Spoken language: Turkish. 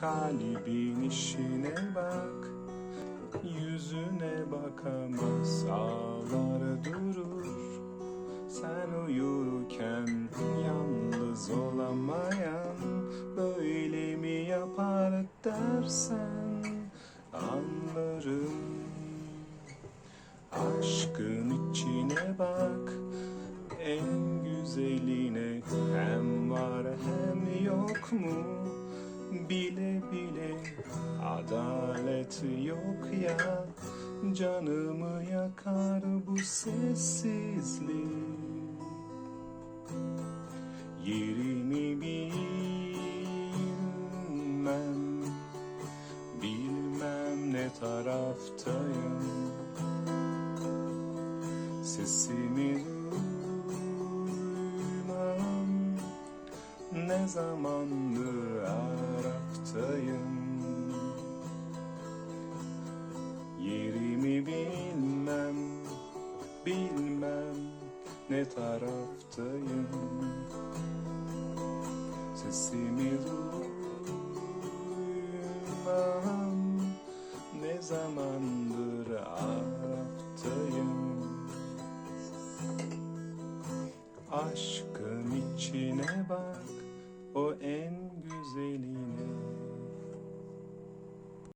Kalbin işine bak Yüzüne bakamaz ağlar durur. Sen uyurken yalnız olamayan Böyle mi yapar dersen? Anlarım Aşkın içine bak. En güzeline hem var hem yok mu bile adalet yok ya. Canımı yakar bu sessizlik. Yerimi bilmem bilmem ne taraftayım. Sesimi duymam Ne zamandır Arap'tayım Bilmem ne taraftayım. Sesimi duymam Ne zamandır Arap'tayım Aşkın içine bak o en güzeline